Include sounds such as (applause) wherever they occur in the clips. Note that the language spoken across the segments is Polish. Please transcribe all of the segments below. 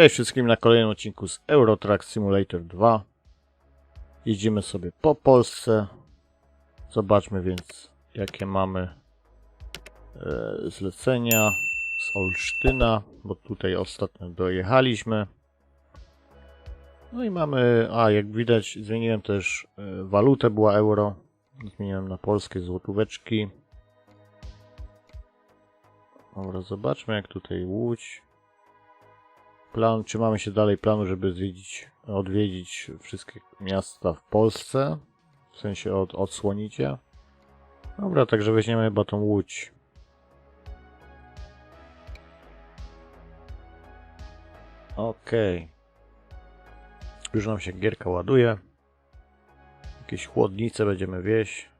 Cześć wszystkim na kolejnym odcinku z Euro Truck Simulator 2. Jeździmy sobie po Polsce. Zobaczmy więc jakie mamy e, zlecenia z Olsztyna, bo tutaj ostatnio dojechaliśmy. No i mamy, a jak widać zmieniłem też e, walutę, była euro. Zmieniłem na polskie złotóweczki. Dobra, zobaczmy jak tutaj Łódź. Plan, czy mamy się dalej planu, żeby zwiedzić, odwiedzić wszystkie miasta w Polsce? W sensie od, odsłonicie? Dobra, także weźmiemy chyba tą Łódź. Okej. Już nam się gierka ładuje. Jakieś chłodnice będziemy wieść.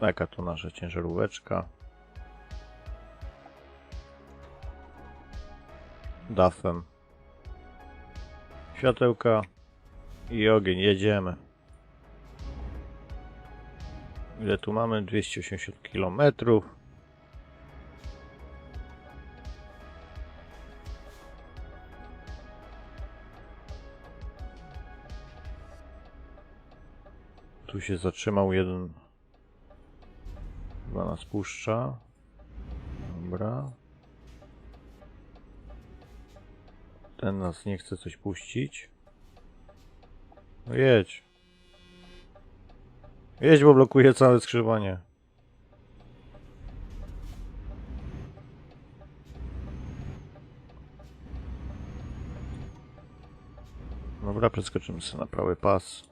Taka to nasza ciężaróweczka. Dafem. Światełka i ogień. Jedziemy. Ile tu mamy? 280 km. Tu się zatrzymał jeden. Chyba nas puszcza. Dobra. Ten nas nie chce coś puścić. No jedź. Jedź, bo blokuje całe skrzyżowanie. Dobra, przeskoczymy sobie na prawy pas.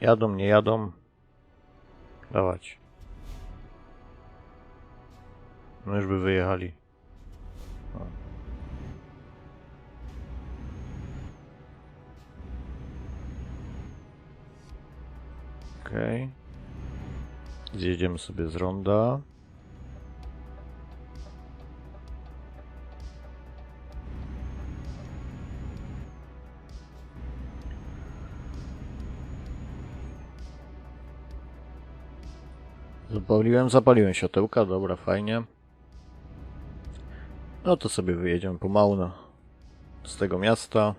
Jadą, nie jadą. Dawać. No już by wyjechali. Okej. Zjedziemy sobie z ronda. Zapaliłem, zapaliłem światełka, dobra, fajnie. No to sobie wyjedziemy pomału na, z tego miasta,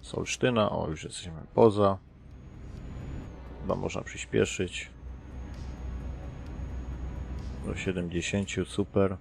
z Olsztyna. O, już jesteśmy poza. Chyba można przyspieszyć. Do 70, super.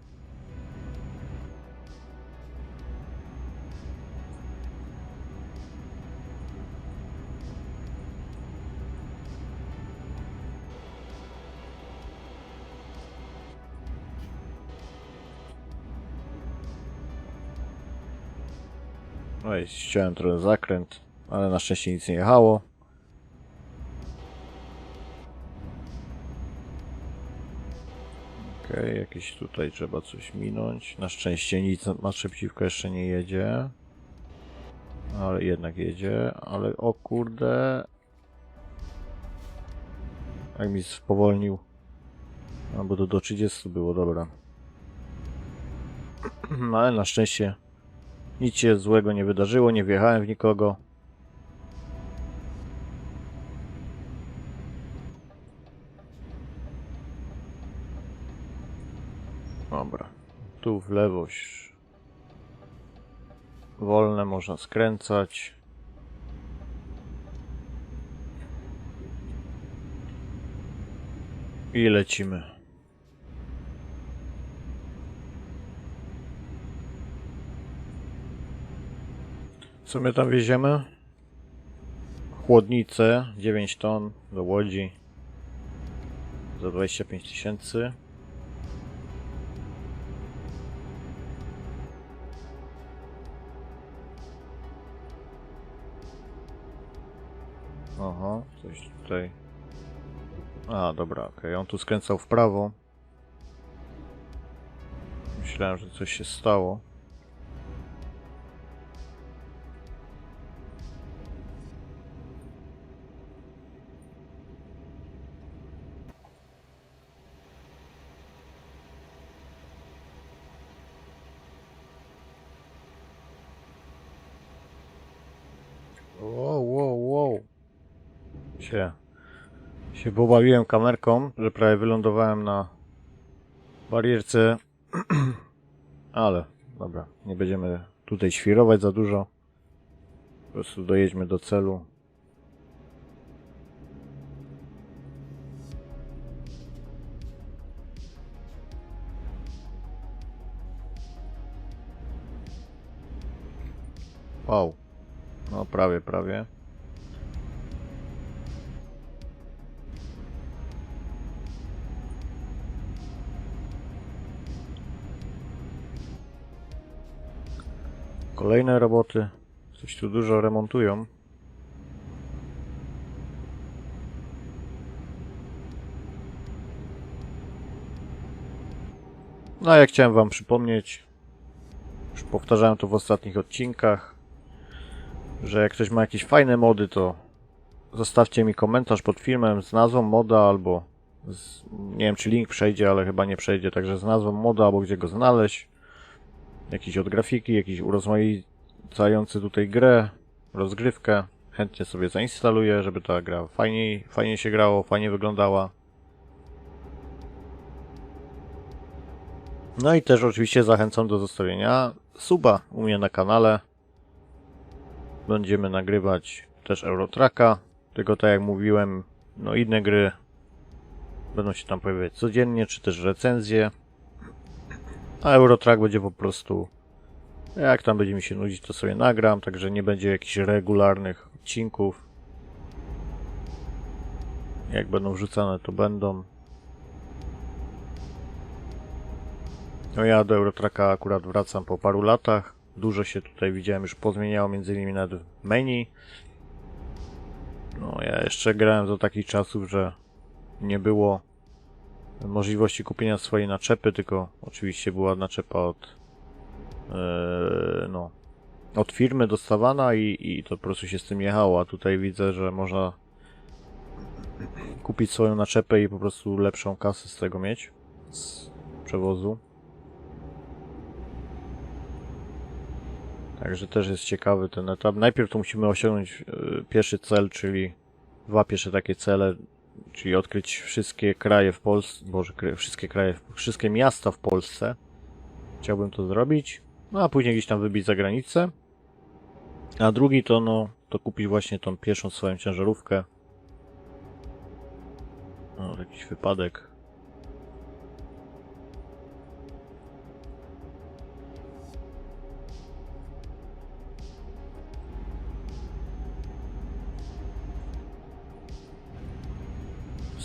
Oj, ściąłem trochę zakręt, ale na szczęście nic nie jechało. Okej, jakieś tutaj trzeba coś minąć. Na szczęście nic na szybciwko jeszcze nie jedzie. Ale jednak jedzie, ale o kurde. Jak mi spowolnił. A, bo to do 30 było, dobra. (clears throat) No, ale na szczęście nic się złego nie wydarzyło, nie wjechałem w nikogo. Dobra. Tu w lewo. Wolne można skręcać. I lecimy. Co my tam wieziemy? Chłodnicę 9 ton do Łodzi za 25 tysięcy. Aha, coś tutaj. A, dobra, okej. On tu skręcał w prawo. Myślałem, że coś się stało. Wow, wow, wow. Się, się pobawiłem kamerką, że prawie wylądowałem na barierce. (clears throat) Ale, dobra, nie będziemy tutaj świrować za dużo. Po prostu dojedźmy do celu. Wow. No prawie, prawie. Kolejne roboty. Coś tu dużo remontują. No, jak chciałem wam przypomnieć, już powtarzałem to w ostatnich odcinkach, że jak ktoś ma jakieś fajne mody, to zostawcie mi komentarz pod filmem z nazwą moda albo z, nie wiem czy link przejdzie, ale chyba nie przejdzie, także z nazwą moda albo gdzie go znaleźć. Jakiś od grafiki, jakiś urozmaicający tutaj grę, rozgrywkę. Chętnie sobie zainstaluję, żeby ta gra fajniej, fajnie się grało, fajnie wyglądała. No i też oczywiście zachęcam do zostawienia suba u mnie na kanale. Będziemy nagrywać też Eurotraka, tylko tak jak mówiłem, no inne gry będą się tam pojawiać codziennie, czy też recenzje. A Eurotrack będzie po prostu jak tam będzie mi się nudzić, to sobie nagram, także nie będzie jakichś regularnych odcinków. Jak będą wrzucane, to będą. No ja do Eurotracka akurat wracam po paru latach. Dużo się tutaj widziałem już pozmieniało, między innymi w menu. No ja jeszcze grałem do takich czasów, że nie było możliwości kupienia swojej naczepy, tylko oczywiście była naczepa od e, no od firmy dostawana i, i to po prostu się z tym jechało, a tutaj widzę, że można kupić swoją naczepę i po prostu lepszą kasę z tego mieć z przewozu. Także też jest ciekawy ten etap. Najpierw to musimy osiągnąć e, pierwszy cel, czyli dwa pierwsze takie cele, czyli odkryć wszystkie kraje w Polsce, boże, wszystkie kraje, wszystkie miasta w Polsce. Chciałbym to zrobić. No a później gdzieś tam wybić za granicę. A drugi to no, to kupić właśnie tą pierwszą swoją ciężarówkę. No, jakiś wypadek.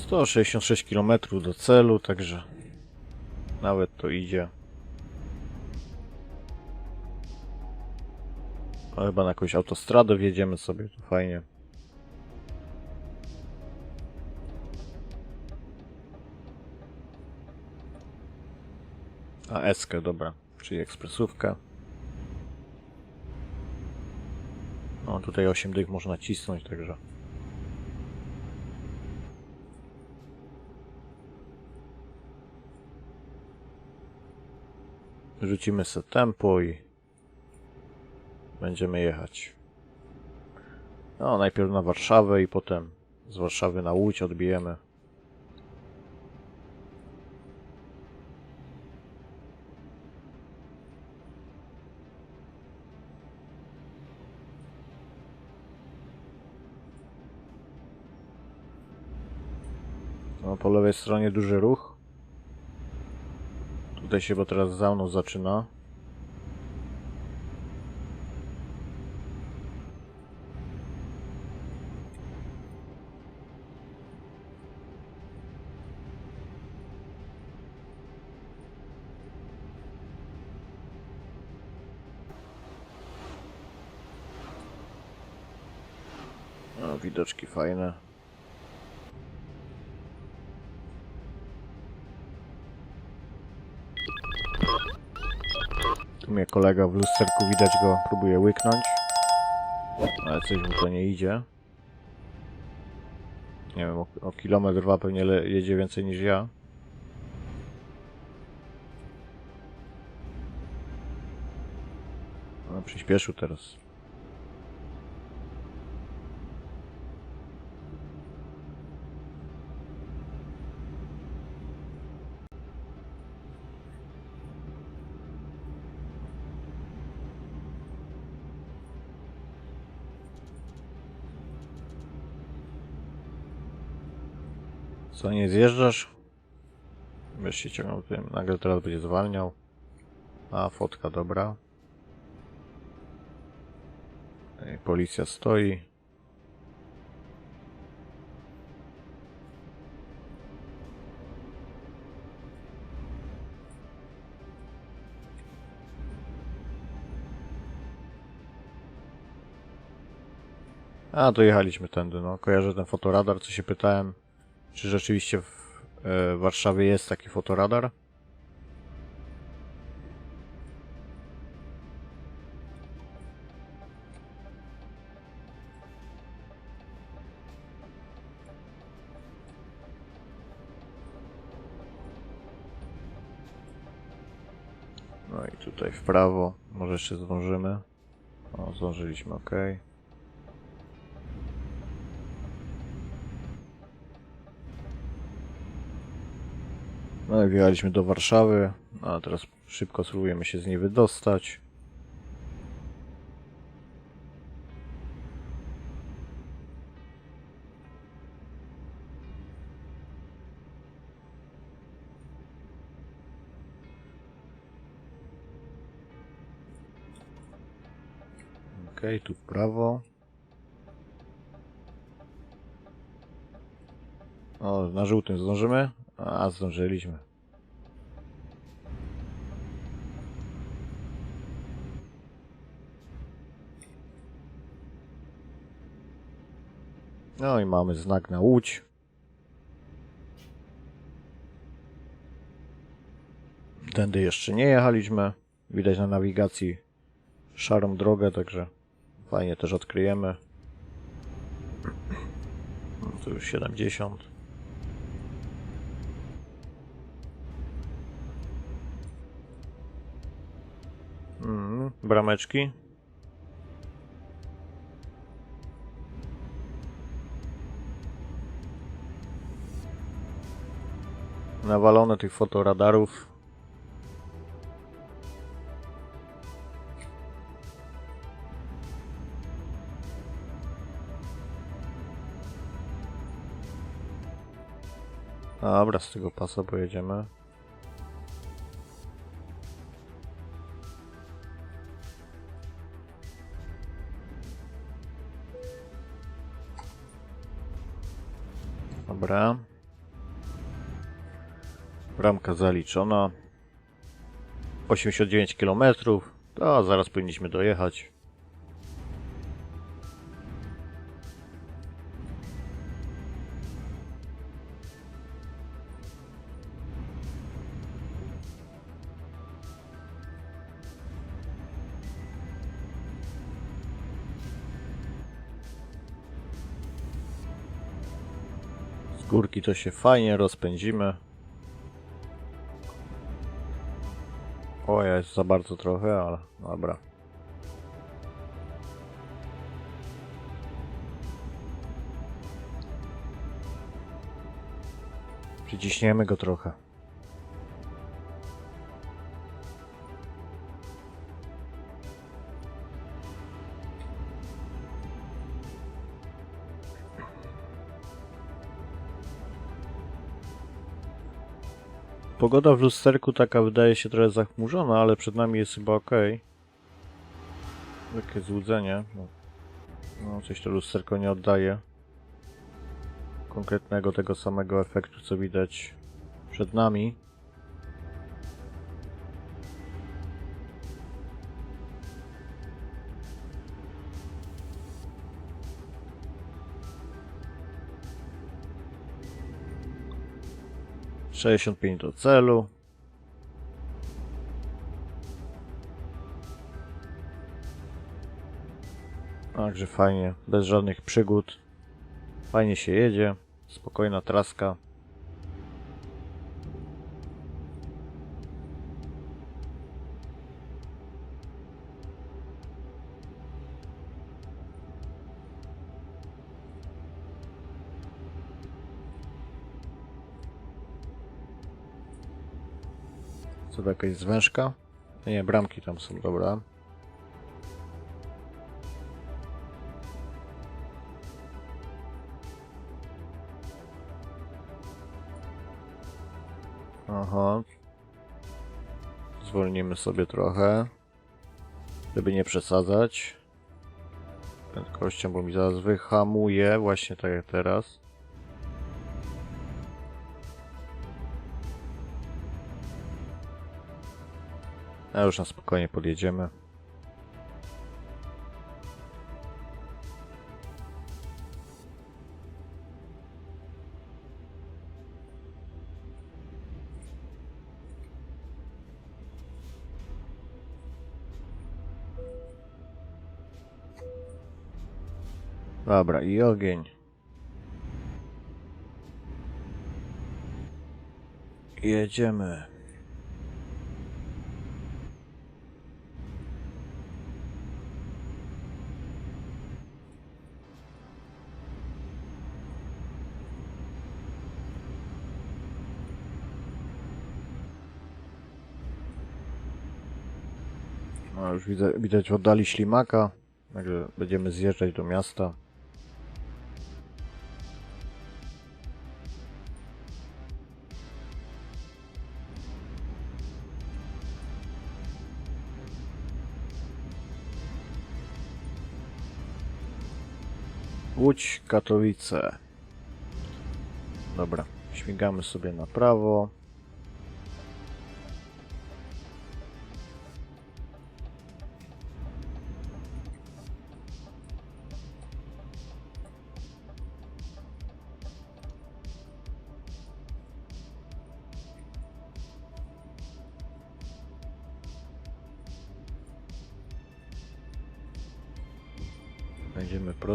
Sto sześćdziesiąt sześć kilometrów do celu, także nawet to idzie. A chyba na jakąś autostradę wjedziemy sobie, to fajnie. A Eskę, dobra, czyli ekspresówkę. No tutaj 8 dych można cisnąć, także. Rzucimy sobie tempo i będziemy jechać. No, najpierw na Warszawę i potem z Warszawy na Łódź odbijemy. No, po lewej stronie duży ruch. Tutaj się, bo teraz za mną zaczyna. Widoczki fajne. Mnie kolega w lusterku widać go próbuje łyknąć. Ale coś mu to nie idzie. Nie wiem, o, o kilometr dwa pewnie jedzie więcej niż ja. No, przyspieszył teraz. Co, nie zjeżdżasz? Wiesz, się ciągnął tym, nagle teraz będzie zwalniał. A, fotka dobra. Policja stoi. A, dojechaliśmy tędy, no. Kojarzę ten fotoradar, co się pytałem, czy rzeczywiście w e, Warszawie jest taki fotoradar. No i tutaj w prawo, może jeszcze zdążymy. O, zdążyliśmy, ok. No i wjechaliśmy do Warszawy, a teraz szybko spróbujemy się z niej wydostać. Okej, tu w prawo. O, na żółtym zdążymy? A, zdążyliśmy. No i mamy znak na łódź. Tędy jeszcze nie jechaliśmy. Widać na nawigacji szarą drogę, także fajnie też odkryjemy. (clears throat) Tu już 70. brameczki. Nawalone tych fotoradarów. Dobra, z tego pasa pojedziemy. Dobra. Bramka zaliczona. 89 km. To zaraz powinniśmy dojechać. To się fajnie rozpędzimy. O, jest za bardzo trochę, ale dobra. Przyciśniemy go trochę. Pogoda w lusterku taka wydaje się trochę zachmurzona, ale przed nami jest chyba ok. Takie złudzenie. No, no coś to lusterko nie oddaje. Konkretnego tego samego efektu, co widać przed nami. Sześćdziesiąt pięć do celu. Także fajnie, bez żadnych przygód. Fajnie się jedzie, spokojna traska. To jakaś zwężka? Nie, bramki tam są, dobra. Aha. Zwolnimy sobie trochę. Żeby nie przesadzać. Prędkością, bo mi zaraz wyhamuje, właśnie tak jak teraz. A już na spokojnie podjedziemy. Dobra, i ogień. Jedziemy. No, już widzę, widać w oddali ślimaka. Także będziemy zjeżdżać do miasta. Łódź, Katowice. Dobra, śmigamy sobie na prawo.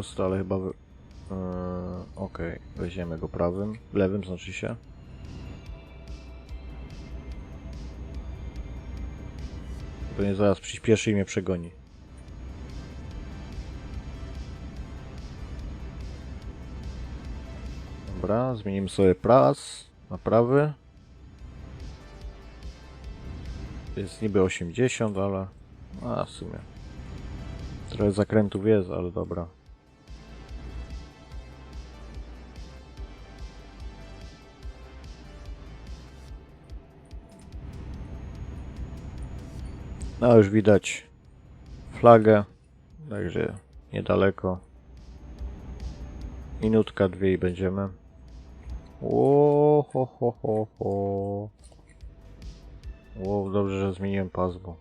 Prosto, ale chyba... Yy, Okej, weźmiemy go prawym, lewym znaczy się. Pewnie zaraz przyspieszy i mnie przegoni. Dobra, zmienimy sobie pras na prawy. Jest niby 80, ale... A, w sumie. Trochę zakrętów jest, ale dobra. No już widać flagę, także niedaleko. Minutka, dwie i będziemy. O, ho, ho, ho, ho. Wow, dobrze, że zmieniłem pas, bo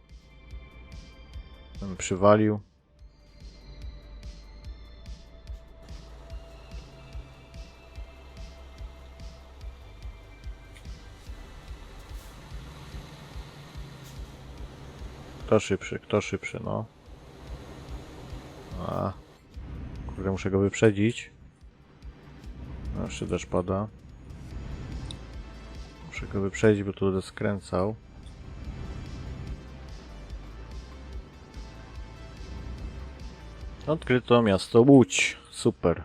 bym przywalił. Kto szybszy, kto szybszy, no. A. Kurde, muszę go wyprzedzić. No, jeszcze deszcz pada. Muszę go wyprzedzić, bo tu będę skręcał. Odkryto miasto Łódź. Super.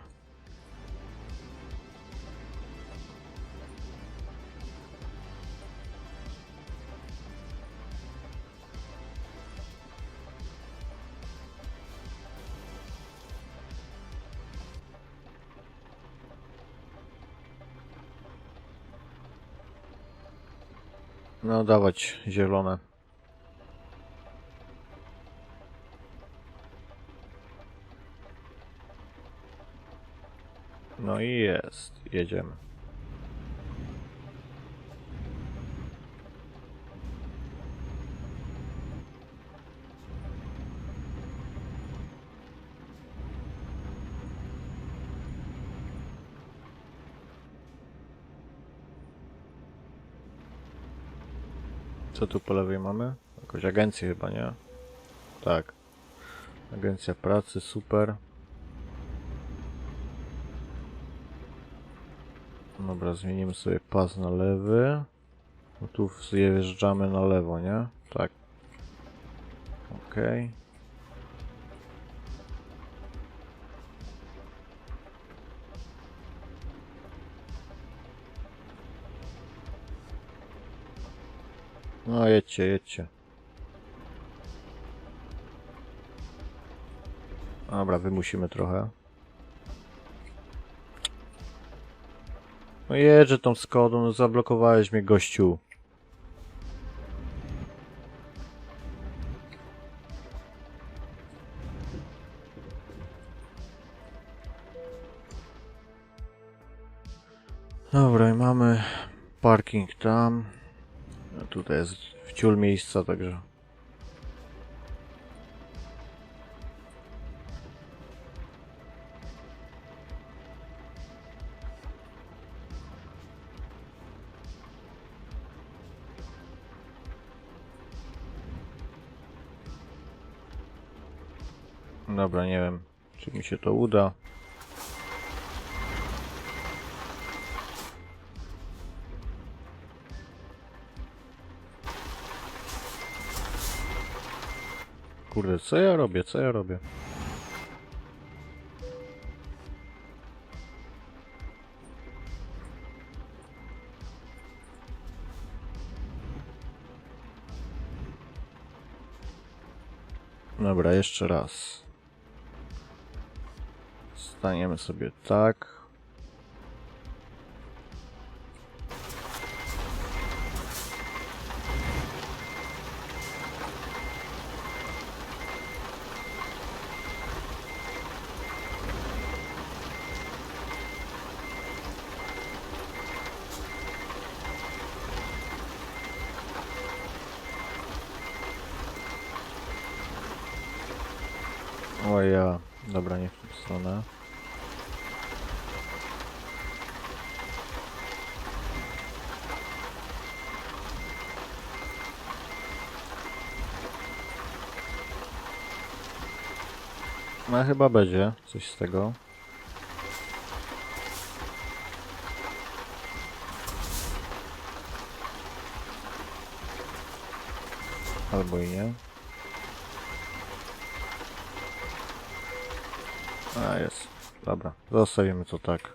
No, dawać zielone. No i jest. Jedziemy. Co tu po lewej mamy? Jakąś agencję chyba, nie? Tak. Agencja pracy, super. Dobra, zmienimy sobie pas na lewy. No tu zjeżdżamy na lewo, nie? Tak. Okej. No jedźcie, jedźcie. Dobra, wymusimy trochę. No jedźże tą Skodą, no zablokowałeś mnie gościu. Dobra, i mamy parking tam. Tutaj jest wciul miejsca, także. Dobra, nie wiem, czy mi się to uda. Kurde, co ja robię, co ja robię? Dobra, jeszcze raz. Staniemy sobie tak. O ja, dobra, nie w tą stronę. No chyba będzie coś z tego. Albo i nie. A jest. Dobra, zostawimy to tak.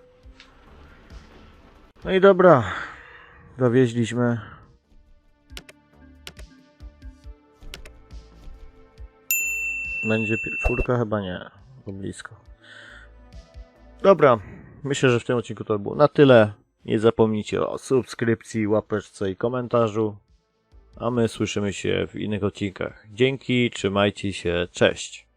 No i dobra. Dowieźliśmy. Będzie czwórka? Chyba nie. Bo blisko. Dobra. Myślę, że w tym odcinku to było na tyle. Nie zapomnijcie o subskrypcji, łapeczce i komentarzu. A my słyszymy się w innych odcinkach. Dzięki, trzymajcie się, cześć.